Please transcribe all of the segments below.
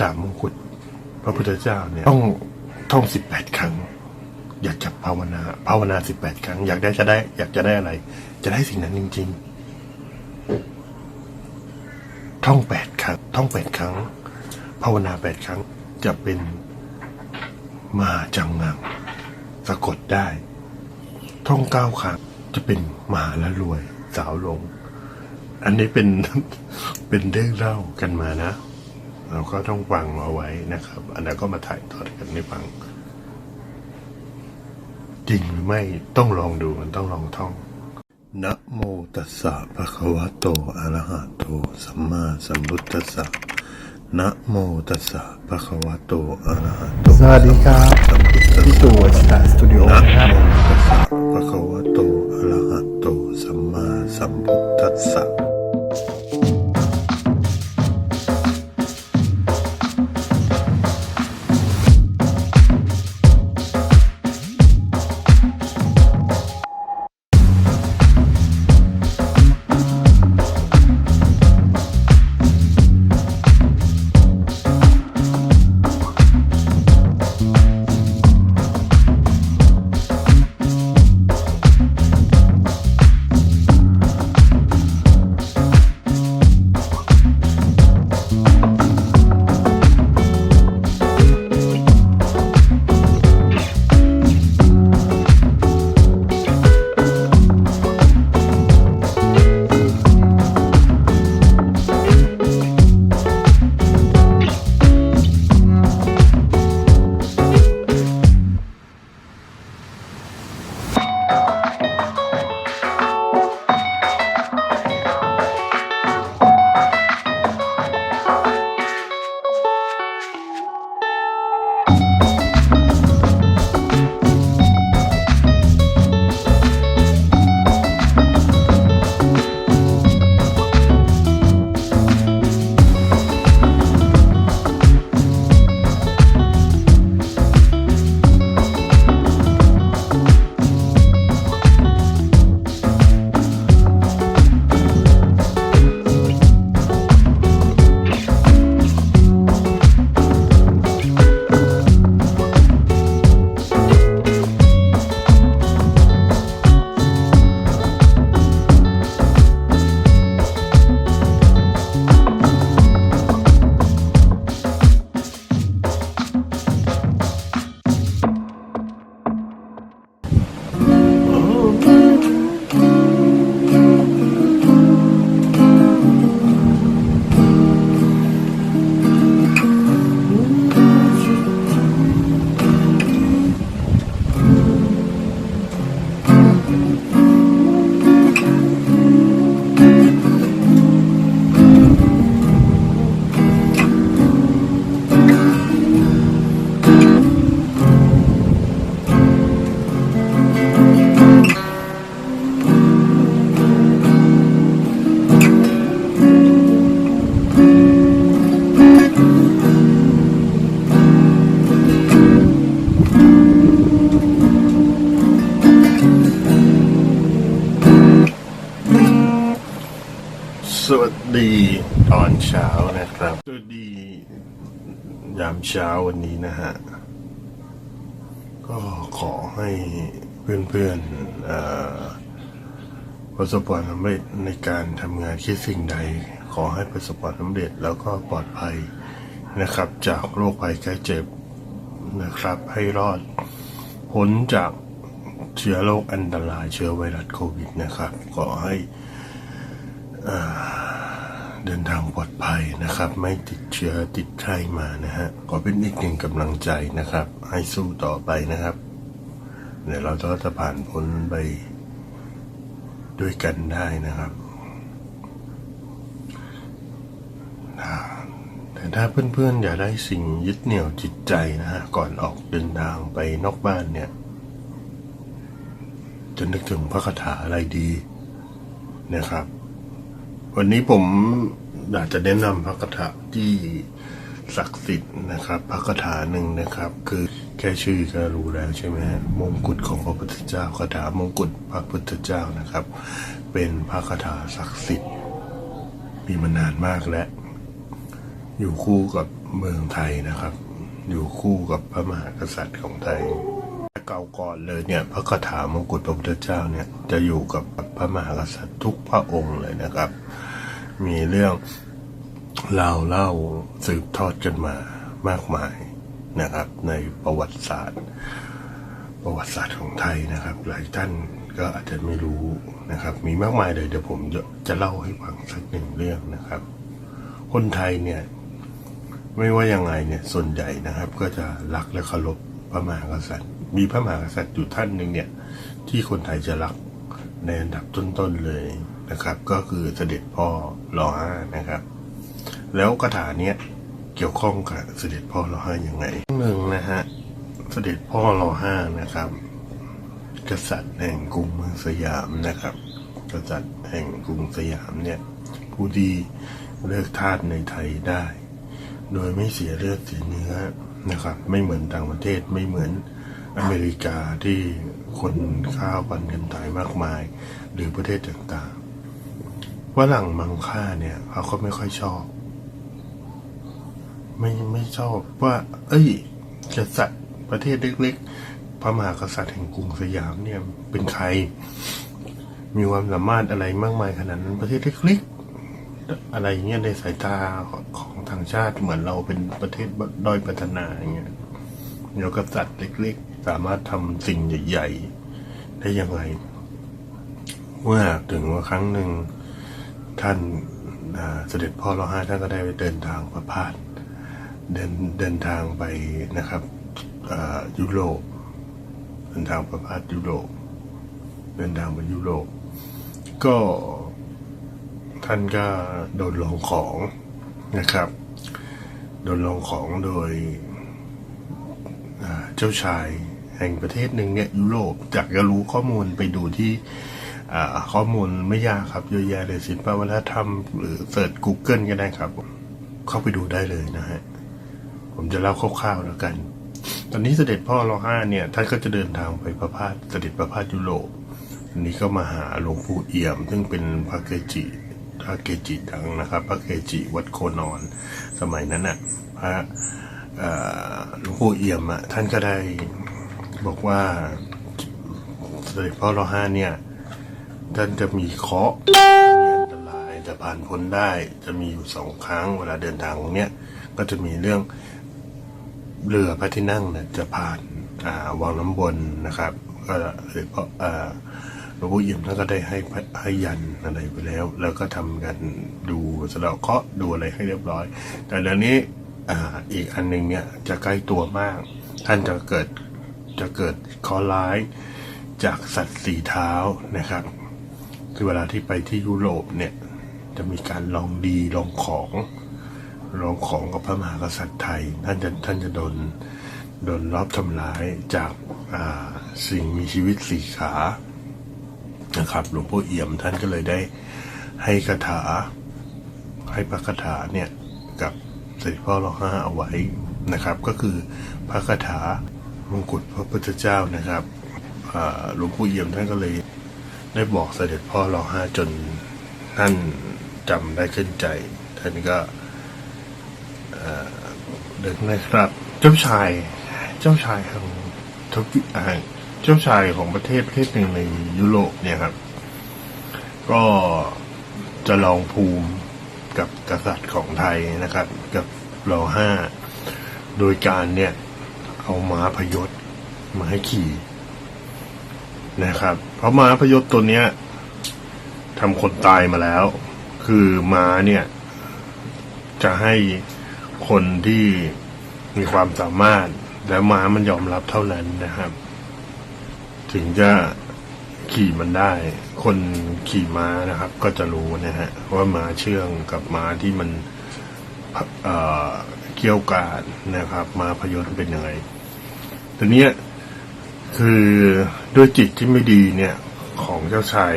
ดาบมงกุฎพระพุทธเจ้าเนี่ยต้องท่องสิบแปดครั้ง อยากจะภาวนา ภาวนาสิบแปดครั้ง อยากได้จะได้ อยากจะได้อะไร จะได้สิ่งนั้นจริง ๆ ท่องแปดครั้ง ท่องแปดครั้ง ภาวนาแปดครั้งจะเป็นมหาจังงังสะกดได้ ท่องเก้าครั้งจะเป็นมหาละรวยสาวลง อันนี้เป็นเป็นเรื่องเล่ากันมานะ เราก็ต้องฟังเอาไว้นะครับ อันนั้นก็มาถ่ายทอดกันให้ฟัง จริงหรือไม่ต้องลองดูมันต้องลองท่องนะโมตัสสะภะคะวะโตอะระหะโตสัมมาสัมพุทธัสสะนะโมตัสสะภะคะวะโตอะระหะโตสวัสดีครับสัมพุทธัสพี่สะตู่สตาร์สตูดิโอนะนะครับโมตัสสะภะคะวะโตอะระหะโตสัมมาสัมพุทธัสสะ สวัสดียามเช้าวันนี้นะฮะ ก็ขอให้เพื่อนๆเอ่อประสบความสำเร็จในการทำงานคิดสิ่งใด ขอให้ประสบความสำเร็จแล้วก็ปลอดภัยนะครับ จากโรคภัยไข้เจ็บนะครับ ให้รอดพ้นจากเชื้อโรคอันตรายเชื้อไวรัสโควิดนะครับ ขอให้ เดินทางปลอดภัยนะครับ ไม่ติดเชื้อติดไข้มานะฮะขอเป็นอีกหนึ่งกำลังใจนะครับ ให้สู้ต่อไปนะครับเดี๋ยวเราก็จะผ่านพ้นไปด้วยกันได้นะครับแต่ถ้าเพื่อนๆอยากได้สิ่งยึดเหนี่ยวจิตใจนะฮะก่อนออกเดินทางไปนอกบ้านเนี่ยจะนึกถึงพระคาถาอะไรดีนะครับ วันนี้ผมอยากจะแนะนำพระคาถาที่ศักดิ์สิทธิ์นะครับพระคาถาหนึ่งนะครับ คือแค่ชื่อก็รู้แล้วใช่ไหมฮะมงกุฎของพระพุทธเจ้าคาถามงกุฎพระพุทธเจ้านะครับ เป็นพระคาถาศักดิ์สิทธิ์ มีมานานมากแล้ว อยู่คู่กับเมืองไทยนะครับ อยู่คู่กับพระมหากษัตริย์ของไทยเก่าก่อนเลยเนี่ยพระคาถามงกุฎพระพุทธเจ้าเนี่ยจะอยู่กับพระมหากษัตริย์ทุกพระองค์เลยนะครับ มีเรื่องเล่าเล่าสืบทอดกันมามากมายนะครับ ในประวัติศาสตร์ ประวัติศาสตร์ของไทยนะครับ หลายท่านก็อาจจะไม่รู้นะครับ มีมากมายเลยเดี๋ยวผมจะเล่าให้ฟังสักหนึ่งเรื่องนะครับ คนไทยเนี่ย ไม่ว่ายังไงเนี่ยส่วนใหญ่นะครับ ก็จะรักและเคารพพระมหากษัตริย์ มีพระมหากษัตริย์อยู่ท่านหนึ่งเนี่ย ที่คนไทยจะรักในอันดับต้นๆเลย นะครับ ก็คือเสด็จพ่อรอห้านะครับ แล้วคาถาเนี้ยเกี่ยวข้องกับเสด็จพ่อรอห้ายังไงหนึ่งนะฮะเสด็จพ่อรอห้านะครับ กษัตริย์แห่งกรุงเมืองสยามนะครับ กษัตริย์แห่งกรุงสยามเนี่ยผู้ที่เลิกทาสในไทยได้ โดยไม่เสียเลือดเสียเนื้อนะครับ ไม่เหมือนต่างประเทศไม่เหมือนอเมริกาที่คนข้าวปันกันตายมากมาย หรือประเทศต่าง ๆฝรั่งมังค่าเนี่ยเขาก็ไม่ค่อยชอบ ไม่ไม่ชอบว่า เอ้ยกษัตริย์ประเทศเล็กๆ พระมหากษัตริย์แห่งกรุงสยามเนี่ยเป็นใคร มีความสามารถอะไรมากมายขนาดนั้นประเทศเล็กๆ อะไรเงี้ยในสายตาของทางชาติเหมือนเราเป็นประเทศด้อยพัฒนาอย่างเงี้ยเดี๋ยวกษัตริย์เล็ก ๆ สามารถทำสิ่งใหญ่ ๆ ได้ยังไงเมื่อถึงว่าครั้งหนึ่ง ท่านเสด็จพ่อรอห้าท่านก็ได้ไปเดินทางประพาสเดินเดินทางไปนะครับยุโรปเดินทางประพาสยุโรปเดินทางไปยุโรปก็ท่านก็โดนลองของนะครับ โดนลองของโดยเจ้าชายแห่งประเทศหนึ่งเนี่ยยุโรปจากจะรู้ข้อมูลไปดูที่ ข้อมูลไม่ยากครับเยอะแยะเลยศิลปวัฒนธรรมหรือเสิร์ช Google ก็ได้ครับ เข้าไปดูได้เลยนะฮะ ผมจะเล่าคร่าวๆแล้วกัน ตอนนี้เสด็จพ่อรอห้าเนี่ยท่านก็จะเดินทางไปประพาสเสด็จประพาสยุโรปอันนี้ก็มาหาหลวงปู่เอี่ยม ซึ่งเป็นพระเกจิพระเกจิดังนะครับ พระเกจิวัดโคนอน สมัยนั้นน่ะพระหลวงปู่เอี่ยมอะท่านก็ได้บอกว่าเสด็จพ่อรอห้าเนี่ย ท่านจะมีเคราะห์มีอันตรายแต่ผ่านพ้นได้จะมีอยู่สองครั้งเวลาเดินทางตรงเนี้ยก็จะมีเรื่องเรือพระที่นั่งเนี่ยจะผ่านอ่าวังน้ำวนนะครับก็เลยเพราะอ่าหลวงพ่อเอี่ยมท่านก็ได้ให้ให้ยันอะไรไปแล้ว แล้วก็ทำกันดูสะเดาะเคาะดูอะไรให้เรียบร้อย แต่เดี๋ยวนี้อ่าอีกอันหนึ่งเนี่ยจะใกล้ตัวมาก ท่านจะเกิดจะเกิดเคราะร้ายจากสัตว์สีเท้านะครับ เวลาที่ไปที่ยุโรปเนี่ย จะมีการลองดีลองของรองของกับพระมหากษัตริย์ไทย ท่านจะท่านจะโดนโดนรอบทำร้ายจากาสิ่งมีชีวิตสี่ขานะครับหลวงพ่อเอี่ยมท่านก็เลยได้ให้คาถา ให้พระคาถาเนี่ย กับเสด็จพ่อรอห้าเอาไว้นะครับ ก็คือพระคาถามงกุฎพระพุทธเจ้านะครับหลวงพ่อเอี่ยมท่านก็เลย ได้บอกเสด็จพ่อรอห้าจนท่านจำได้ขึ้นใจ ท่านก็เด็กนะครับ เจ้าชาย เจ้าชายของทวีอ่าเจ้าชายของประเทศประเทศหนึ่งในยุโรปเนี่ยครับ ก็จะลองภูมิกับกษัตริย์ของไทยนะครับ กับรอห้า โดยการเนี่ย เอาม้าพยศมาให้ขี่ นะครับ เพราะม้าพยศตัวเนี้ยทำคนตายมาแล้ว คือม้าเนี่ย จะให้คนที่มีความสามารถ แล้วม้ามันยอมรับเท่านั้นนะครับ ถึงจะขี่มันได้ คนขี่ม้านะครับ ก็จะรู้นะฮะว่าม้าเชื่องกับม้าที่มันเอ่อเกี่ยวกาดนะครับม้าพยศเป็นยังไงทีเนี้ย คือด้วยจิตที่ไม่ดีเนี่ยของเจ้าชาย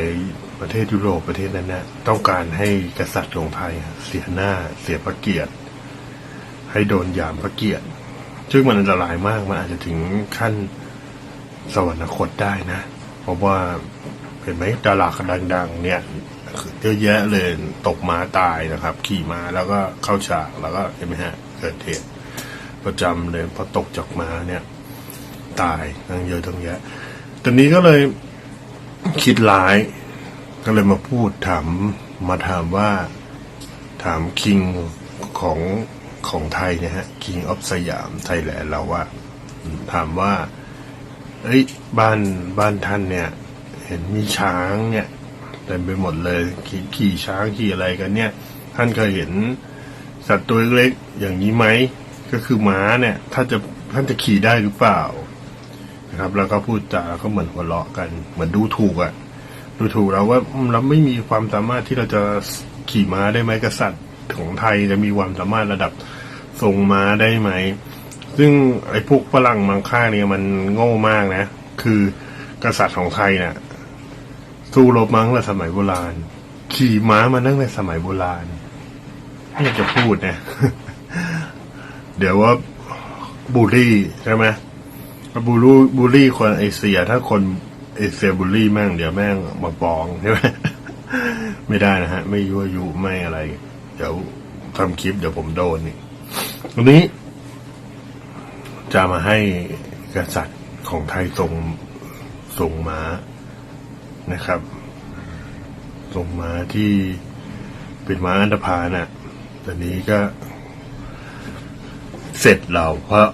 ประเทศยุโรปประเทศนั้นเนี่ยต้องการให้กษัตริย์ของไทยเสียหน้าเสียพระเกียรติ ให้โดนยามพระเกียรติซึ่งมันอันตรายมากมันอาจจะถึงขั้นสวรรคตได้นะ เพราะว่าเห็นไหมดาราดังๆ เนี่ยเยอะแยะเลยตกม้าตายนะครับ ขี่ม้าแล้วก็เข้าฉากแล้วก็เห็นไหมฮะเกิดเหตุประจำเลยพอตกจากม้าเนี่ย ตายทั้งเยอะทั้งแยะตอนนี้ก็เลยคิดร้าย ก็เลยมาพูดถามมาถามว่าถามคิงของของไทยเนี่ยฮะ King of สยามไทยแลนด์เราว่า ถามว่าเอ้ยบ้านบ้านท่านเนี่ย เห็นมีช้างเนี่ยเต็มไปหมดเลยขี่ขี่ช้างขี่อะไรกันเนี่ย ท่านเคยเห็นสัตว์ตัวเล็กๆอย่างนี้ไหมก็คือม้าเนี่ย ถ้าจะท่านจะขี่ได้หรือเปล่า นะครับ แล้วก็พูดจาแล้วก็เหมือนหัวเราะกัน เหมือนดูถูกอะดูถูกเราว่าเราไม่มีความสามารถที่เราจะขี่ม้าได้ไหมกษัตริย์ของไทยจะมีความสามารถระดับทรงม้าได้ไหม ซึ่งไอ้พวกฝรั่งมังค่าเนี่ยมันโง่มากนะ คือกษัตริย์ของไทยเนี่ยสู้รบมั้งแต่สมัยโบราณ ขี่ม้ามาตั้งแต่สมัยโบราณไม่อยากจะพูดนะ เดี๋ยวว่าบูลลี่ใช่ไหม บูลลี่บูลลี่คนเอเชีย ถ้าคนเอเชียบูลลี่แม่งเดี๋ยวแม่งมาฟ้องใช่ไหมไม่ได้นะฮะ ไม่ยั่วยุไม่อะไร เดี๋ยวทำคลิปเดี๋ยวผมโดนนี่วันนี้ จะมาให้กษัตริย์ของไทยทรงทรงม้านะครับทรงม้าที่เป็นม้าอันธพาลน่ะตอนนี้ก็เสร็จเราเพราะ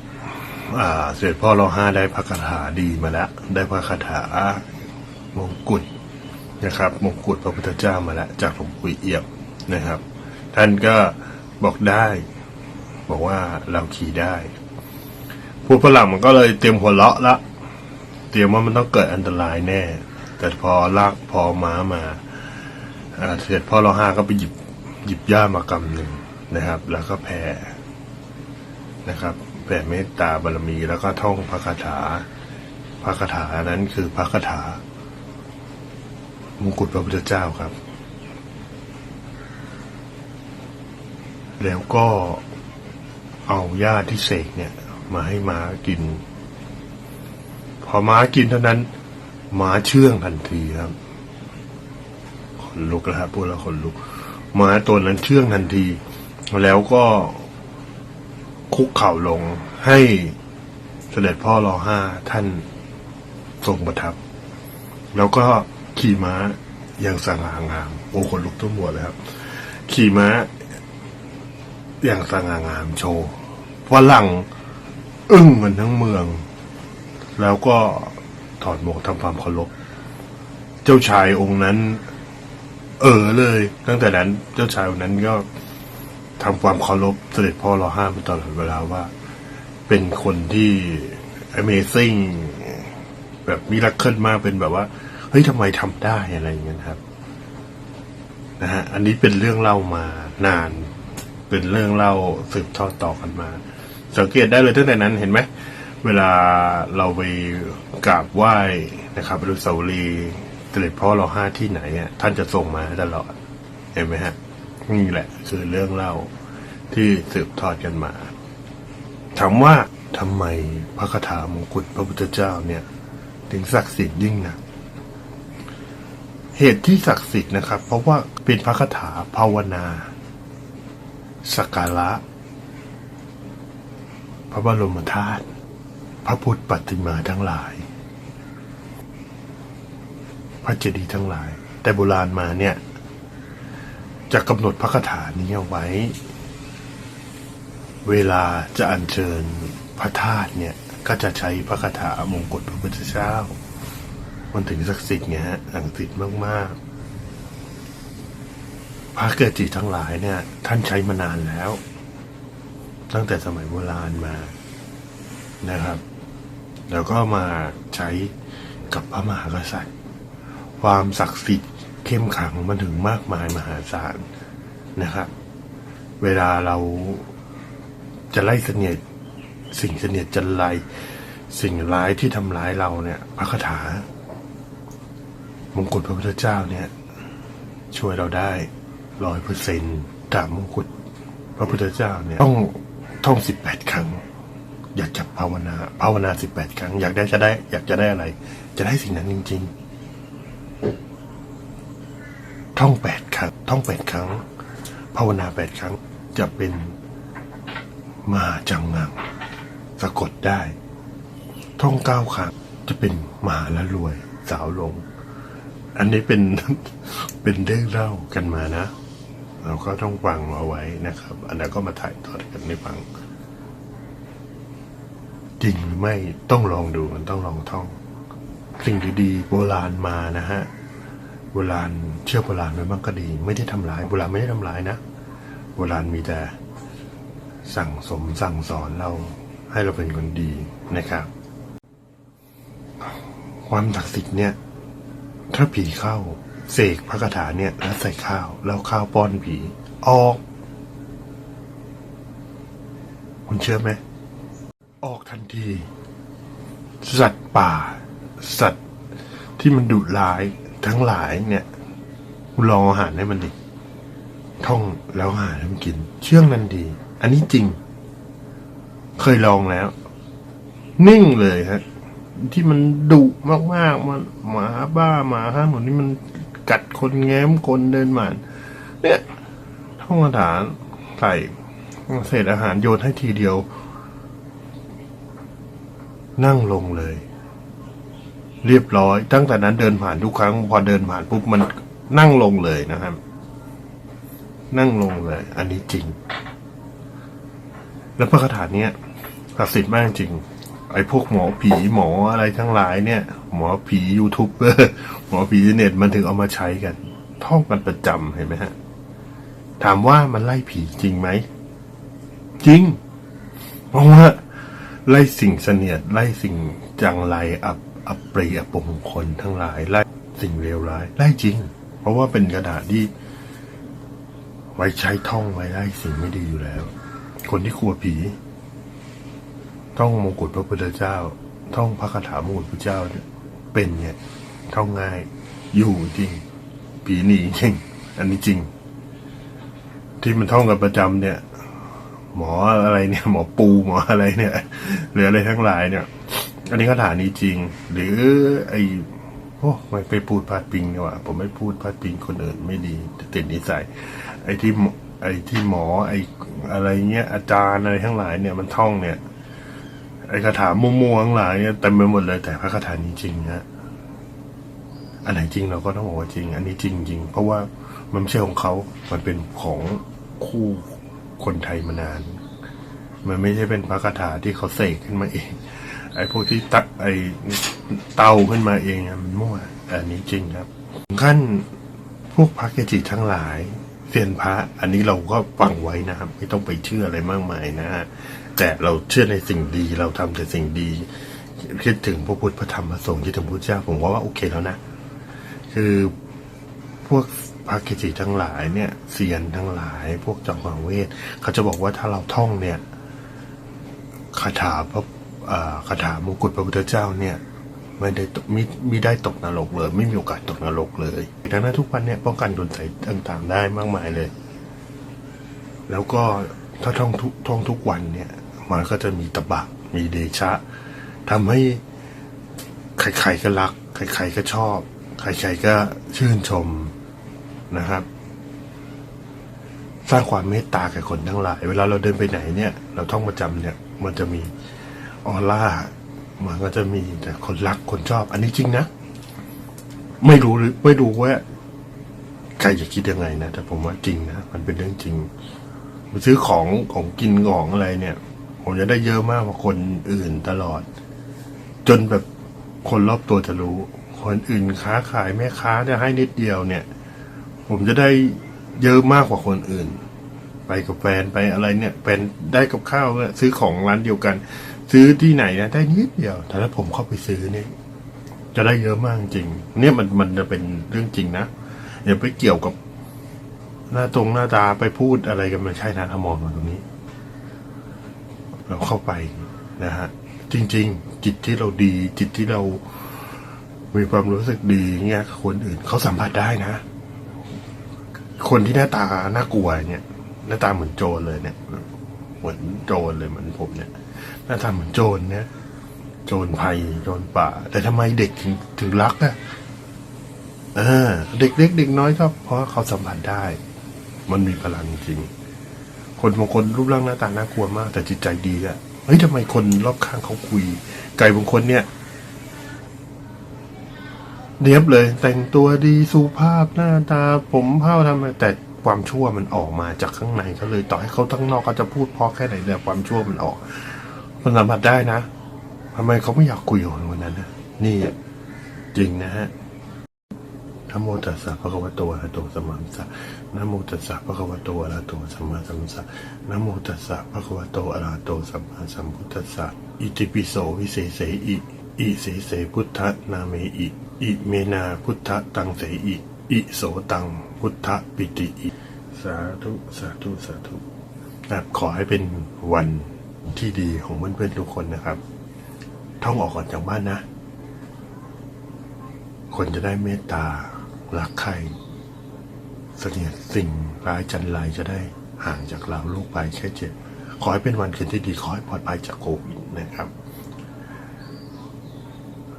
เสร็จพ่อเราห้าได้พระคาถาดีมาแล้ว ได้พระคาถามงกุฎนะครับมงกุฎพระพุทธเจ้ามาแล้วจากหลวงปู่เอี่ยมนะครับ ท่านก็บอกได้ บอกว่าเราขี่ได้ พวกฝรั่งมันก็เลยเตรียมหัวเราะละเตรียมว่ามันต้องเกิดอันตรายแน่ แต่พอลากพอม้ามาอ่าเสร็จพ่อเราห้าก็ไปหยิบหยิบย่ามากำหนึ่งนะครับ แล้วก็แผ่นะครับ แผ่เมตตาบารมีแล้วก็ท่องพระคาถาพระคาถานั้นคือพระคาถามงกุฎพระพุทธเจ้าครับ แล้วก็เอาหญ้าที่เสกเนี่ยมาให้ม้ากิน พอม้ากินเท่านั้นม้าเชื่องทันทีครับขนลุกแล้วครับพูดแล้วขนลุกม้าตัวนั้นเชื่องทันที แล้วก็ คุกเข่าลงให้เสด็จพ่อรอห้าท่านทรงประทับ แล้วก็ขี่ม้าอย่างสง่างามโอ้ขนลุกทั้งหมดเลยครับ ขี่ม้า อย่างสง่างามโชว์ฝรั่งอึ้งกันทั้งเมือง แล้วก็ถอดหมวกทำความเคารพเจ้าชายองค์นั้น เออเลย ตั้งแต่นั้นเจ้าชายองค์นั้นก็ ทำความเคารพเสด็จพ่อรอห้ามาตลอดเวลาว่า เป็นคนที่ Amazing แบบมิราเคิลมากเป็นแบบว่า เฮ้ยทำไมทำได้อะไรอย่างเงี้ยครับนะฮะอันนี้เป็นเรื่องเล่ามานาน เป็นเรื่องเล่าสืบทอดต่อกันมา สังเกตได้เลยตั้งแต่นั้นเห็นไหมเวลาเราไปกราบไหว้นะครับอนุสาวรีย์เสด็จพ่อเราห้าที่ไหนอะท่านจะส่งมาตลอด เห็นไหมฮะ นี่แหละ คือเรื่องเล่าที่สืบทอดกันมาถามว่าทำไมพระคาถามงกุฎพระพุทธเจ้าเนี่ย ถึงศักดิ์สิทธิ์ยิ่งนะเหตุที่ศักดิ์สิทธิ์นะครับ เพราะว่าเป็นพระคาถาภาวนาสักการะ พระบรมธาตุพระพุทธปฏิมาทั้งหลาย พระเจดีย์ทั้งหลาย แต่โบราณมาเนี่ย จะกำหนดพระคาถานี้เอาไว้ เวลาจะอัญเชิญพระธาตุเนี่ยก็จะใช้พระคาถามงกุฎพระพุทธเจ้า มันถึงศักดิ์สิทธิ์ไงฮะศักดิ์สิทธิ์มากๆ พระเกจิทั้งหลายเนี่ย ท่านใช้มานานแล้ว ตั้งแต่สมัยโบราณมานะครับ แล้วก็มาใช้กับพระมหากษัตริย์ ความศักดิ์สิทธิ์ เข้มขังมันถึงมากมายมหาศาลนะครับ เวลาเราจะไล่เสนียดสิ่งเสนียดจันไรสิ่งร้ายที่ทำร้ายเราเนี่ยพระคาถามงกุฎพระพุทธเจ้าเนี่ย ช่วยเราได้ร้อยเปอร์เซ็นต์ตามมงกุฎพระพุทธเจ้าเนี่ยต้องท่องสิบแปดครั้ง อยากจะภาวนา ภาวนาสิบแปดครั้ง อยากได้จะได้ อยากจะได้อะไร จะได้สิ่งนั้นจริง ๆ ท่องแปดครั้งท่องแปดครั้ง ภาวนาแปดครั้งจะเป็นมาจังงัง สะกดได้ ท่องเก้าครั้งจะเป็นมหาละรวยสาวลง อันนี้เป็นเป็นเรื่องเล่ากันมานะ เราก็ต้องฟังเอาไว้นะครับ อันนั้นก็มาถ่ายทอดกันในฟัง จริงหรือไม่ต้องลองดูมันต้องลองท่อง สิ่งดีๆโบราณมานะฮะ โบราณเชื่อโบราณไว้บ้างก็ดี ไม่ได้ทำร้ายโบราณไม่ได้ทำร้ายนะโบราณมีแต่สั่งสมสั่งสอนเราให้เราเป็นคนดีนะครับ ความศักดิ์สิทธิ์เนี่ย ถ้าผีเข้าเสกพระคาถาเนี่ยแล้วใส่ข้าวแล้วข้าวป้อนผีออกคุณเชื่อไหมออกทันที สัตว์ป่า สัตว์ที่มันดุร้าย ทั้งหลายเนี่ยลองอาหารให้มันดิท่องแล้วหาให้มันกิน เชื่องนันดี อันนี้จริง เคยลองแล้ว นิ่งเลยฮะ ที่มันดุมากๆ มันหมาบ้าหมาห้าหมดนี่มันกัดคนแง้มคนเดินหมานเนี่ยท่องอาหารใส่เศษอาหารโยนให้ทีเดียว นั่งลงเลย เรียบร้อย ตั้งแต่นั้นเดินผ่านทุกครั้ง พอเดินผ่านปุ๊บมันนั่งลงเลยนะครับ นั่งลงเลย อันนี้จริง แล้วพระคาถาเนี้ยศักดิ์สิทธิ์มากจริง ไอ้พวกหมอผีหมออะไรทั้งหลายเนี่ย หมอผียูทูบเบอร์หมอผีเน็ตมันถึงเอามาใช้กันท่องกันประจำเห็นไหมฮะ ถามว่ามันไล่ผีจริงไหม จริงเพราะว่าไล่สิ่งเสนียดไล่สิ่งจังไรอับ อับปรีอับมงคลทั้งหลายไล่สิ่งเลวร้ายไล่จริง เพราะว่าเป็นกระดาษที่ ไว้ใช้ท่องไว้ไล่สิ่งไม่ดีอยู่แล้ว คนที่กลัวผีท่องมงกุฎพระพุทธเจ้า ท่องพระคาถามงกุฎพระเจ้าเนี่ยเป็นเนี่ยท่องง่าย อยู่จริง ผีหนีจริง อันนี้จริง ที่มันท่องกันประจำเนี่ย หมออะไรเนี่ย หมอปูหมออะไรเนี่ยหรืออะไรทั้งหลายเนี่ย อันนี้คาถานี้จริง หรือไอโอ้ไม่ไปพูดพาดพิงดีกว่าผมไม่พูดพาดพิงคนอื่นไม่ดีติดนิสัยไอ้ที่ไอ้ที่หมอ ไอ้อะไรเงี้ยอาจารย์อะไรทั้งหลายเนี่ยมันท่องเนี่ย ไอ้คาถามั่วๆทั้งหลายเนี่ยเต็มไปหมดเลยแต่พระคาถานี้จริงนะอันไหนจริงเราก็ต้องบอกว่าจริง อันนี้จริงจริงเพราะว่ามันไม่ใช่ของเขา มันเป็นของคู่คนไทยมานาน มันไม่ใช่เป็นพระคาถาที่เขาเสกขึ้นมาเอง ไอ้พวกที่ตักไอ้เตาขึ้นมาเองมันมั่วอันนี้จริงครับขั้นพวกพระเกจิทั้งหลายเซียนพระ อันนี้เราก็ฟังไว้นะครับ ไม่ต้องไปเชื่ออะไรมากมายนะฮะแต่เราเชื่อในสิ่งดีเราทำแต่สิ่งดี คิดถึงพระพุทธพระธรรมพระสงฆ์คิดถึงพระเจ้าผมว่าว่าโอเคแล้วนะ คือพวกพระเกจิทั้งหลายเนี่ยเซียนทั้งหลาย พวกจอมขมังเวทเขาจะบอกว่าถ้าเราท่องเนี่ยคาถาพระ คาถามงกุฎพระพุทธเจ้าเนี่ยไม่ได้มิมได้ตกนรกเลย ไม่มีโอกาสตกนรกเลยดังนั้นทุกวันเนี่ยป้องกันโดนใส่ต่างๆ ได้มากมายเลย แล้วก็ถ้าท่องทุกท่องทุกวันเนี่ย มันก็จะมีตบะมีเดชะทำให้ใครๆก็รัก ใครๆก็ชอบ ใครๆก็ชื่นชมนะครับสร้างความเมตตาแก่คนทั้งหลาย เวลาเราเดินไปไหนเนี่ย เราท่องประจำเนี่ย มันจะมี ออร่ามันก็จะมีแต่คนรักคนชอบ อันนี้จริงนะ ไม่รู้หรือไม่รู้ว่าใครจะคิดยังไงนะแต่ผมว่าจริงนะมันเป็นเรื่องจริงไปซื้อของของกินของอะไรเนี่ย ผมจะได้เยอะมากกว่าคนอื่นตลอด จนแบบคนรอบตัวจะรู้ คนอื่นค้าขายแม่ค้าจะให้นิดเดียวเนี่ย ผมจะได้เยอะมากกว่าคนอื่น ไปกับแฟนไปอะไรเนี่ยแฟนได้กับข้าวซื้อของร้านเดียวกัน ซื้อที่ไหนนะได้นิดเดียว แต่ถ้าผมเข้าไปซื้อเนี่ยจะได้เยอะมากจริง เนี่ยมันมันจะเป็นเรื่องจริงนะอย่าไปเกี่ยวกับ หน้าตรงหน้าตาไปพูดอะไรกันไม่ใช่นะถ้ามองมาตรงนี้ เราเข้าไปนะฮะจริง ๆ จิตที่เราดี จิตที่เรา มีความรู้สึกดีเงี้ยคนอื่นเขาสัมผัสได้นะ คนที่หน้าตาน่ากลัวเนี่ย หน้าตาเหมือนโจรเลยเนี่ย เหมือนโจรเลยเหมือนผมเนี่ย หน้าตาเหมือนโจรเนี่ยโจรภัยโจรป่า แต่ทำไมเด็กถึงถึงรักอะเออ เด็กเล็กเด็กน้อยก็เพราะเขาสัมผัสได้ มันมีพลังจริง คนบางคนรูปร่างหน้าตาน่ากลัวมาก แต่จิตใจดีอะเฮ้ยทำไมคนรอบข้างเขาคุย ไก่บางคนเนี่ยเนียบเลย แต่งตัวดีสุภาพหน้าตา ผมเผ้าทำไมแต่ความชั่วมันออกมาจากข้างในเขาเลย ต่อให้เขาทั้งนอกเขาจะพูดเพราะแค่ไหนแต่ความชั่วมันออก มันสัมผัสได้นะทำไมเขาไม่อยากคุยกับคนคนนั้นนะนี่จริงนะฮะนะโมตัสสะภะคะวะโตอะระหะโตสัมมาสัมพุทธัสสะนะโมตัสสะภะคะวะโตอะระหะโตสัมมาสัมพุทธัสสะนะโมตัสสะภะคะวะโตอะระหะโตสัมมาสัมพุทธัสสะอิติปิโสวิเศษเสอิอิเสเสพุทธนาเมอิอิเมนาพุทธตังเสอิอิโสตังพุทธปิติอิสาธุสาธุสาธุขอให้เป็นวัน ที่ดีของเพื่อนๆทุกคนนะครับ ท่องออกก่อนจากบ้านนะ คนจะได้เมตตารักใครเสนียดสิ่งร้ายจันไรจะได้ห่างจากเราลูกไปแค่เจ็บ ขอให้เป็นวันคืนที่ดีขอให้ปลอดภัยจากโควิดนะครับ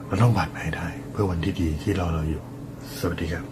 เราต้องบาดแผลได้ เพื่อวันที่ดีที่รอเราอยู่ สวัสดีครับ